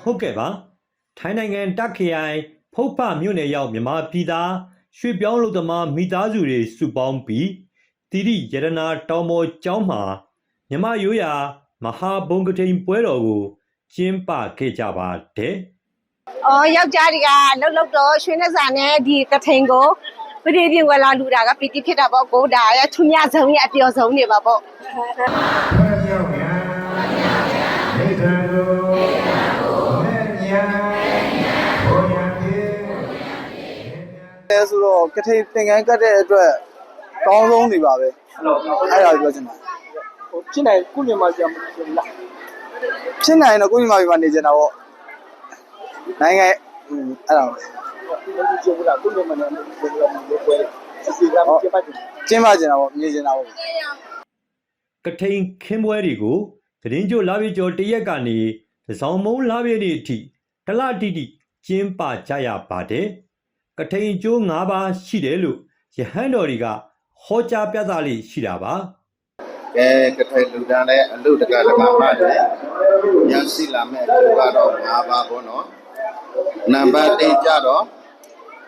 ဟုတ်ကဲ့ပါထိုင်းနိုင်ငံတက်ခရိုင်ဖုတ်ဖမြို့နယ်ရောက်မြန်မာပြည်သားရွှေပြောင်းလူသမားမိသားစုတွေစုပေါင်းပြီးတိရိယရနာတောင်ပေါ်ကျောင်းမှာမြမရိုးရာမဟာဘုံကထိန်ပွဲတော်ကိုကျင်းပခဲ့ကြပါတယ်။အော်ယောက်ျားတွေကလှုပ်လှုပ်တော့ရွှေနဲ့စာနဲ့ဒီကထိန်ကို ပရိပြင်ဝလာလူတာကပီတိဖြစ်တာပေါ့ကိုဒါရချွမြဆုံးရဲ့အပျော်ဆုံးနေပါပေါ့။အဲဆိုတော့ကထိန်သင်္ကန်းကတ်တဲ့အတွက်ကောင်းဆုံးနေပါပဲအဲ့ဒါပြောချင်တာဟိုဖြစ်နိုင်ကုညီမကြောင့်ဖြစ်လားဖြစ်နိုင်ရင်တော့ကိုညီမကြီးမနေချင်တာပေါ့နိုင်ငံဟိုအဲ့ဒါပဲဒီကျဘူးလားကုညီမနဲ့ဒီလိုမျိုးပွဲစီစီ ကမဖြစ်ပါဘူးကျင်းပချင်တာပေါ့မြင်ချင်တာပေါ့ကထိန်ခင်းပွဲတွေကိုသတင်းကြိုလာပြကျော်တရက်ကနေသစောင်းမုံလာပြည့်နေ့အထိတလတိတိကျင်းပကြရပါတယ်ကထိန်ကျိုး၅ပါးရှိတယ်လို့ယဟန်တော်တွေကဟောကြားပြသလေးရှိတာပါကဲကထိုင်လူတန်းတဲ့အလုတကတကမှတယ်ရရှိလာမဲ့အကျိုးကတော့၅ပါးပေါ့နော်နံပါတ်1ကြတော့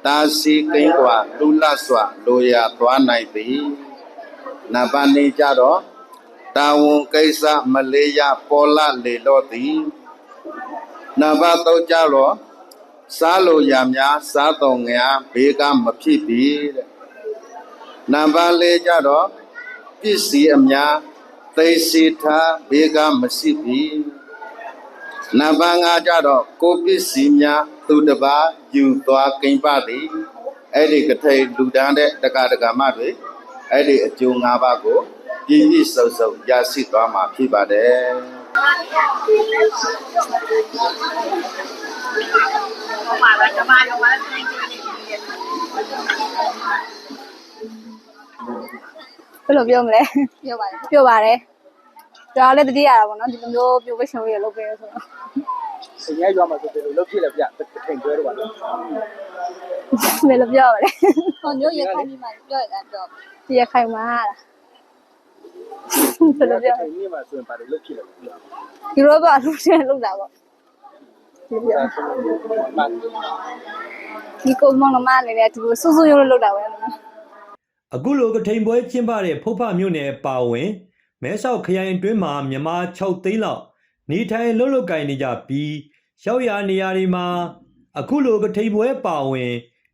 တာစီကိန်းကွာလူလတ်စွာလိုရာသွားနိုင်သည်နဗနေကြတော့တာဝန်ကိစ္စမလေးရပေါ်လာလေတော့သည်နဗတော့ကြတော့စားလိုရာများစားတော်ငါဘေးကမဖြစ်သည်တဲ့နံပါတ်၄ကြတော့ပစ္စည်းအများသိစီထားဘေးကမရှိသည် နံပါတ်5ကြတော့ကိုယ်ပစ္စည်းများသူတစ်ပါးယူသွားကိမ့်ပါသည်အဲ့ဒီကထိန်လူတန်းတဲ့တက္ကဒကမတွေအဲ့ဒီအကျိုး5ပါးကိုပြည့်ပြည့်စုံစုံရရှိသွားမှာဖြစ်ပါတယ်ဘယ်လိုပြောမလဲပြောပါတယ်ပြောပါတယ် ဒါလည်းတတိရတာပေါ့နော်ဒီလိုမျိုးပြိုပရှင်ရလုပ်ပေးရဆိုတော့စင်ရရွာမှာဆိုတယ်လို့ဖြစ်လေပြထိန်ပွဲတော့ပါလားဘယ်လိုပြောမလဲဟောမျိုးရခိုင်ကြီးမှပြောရတာတော့ဒီရခိုင်မှာလားဘယ်လိုပြောထိန်ကြီးမှာဆိုရင်ပါတယ်လို့ဖြစ်လေပြဒီလိုပေါ့လူချင်းလုပ်တာပေါ့ဒီပြောမှန်ဒီကုန်းမောင်နှမအနေနဲ့ဒီလိုစူးစူးရုံးလုပ်တာပဲလို့အခုလိုကထိန်ပွဲကျင်းပတဲ့ဖုတ်ဖမြို့နယ်ပါဝင် မဲဆောက်ခရိုင်အတွင်းမှာမြန်မာ6သိန်းလောက်နေထိုင်လှုပ်လှုပ်ကိုင်နေကြပြီးရောက်ရနေရာတွေမှာအခုလိုကထိန်ပွဲပါဝင်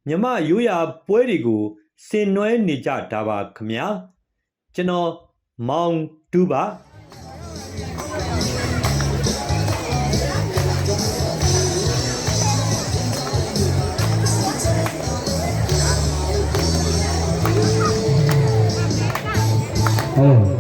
မြမရိုးရာပွဲတွေကိုဆင်နွှဲနေကြတာပါခမညာကျွန်တော်မောင်တူပါ Oh.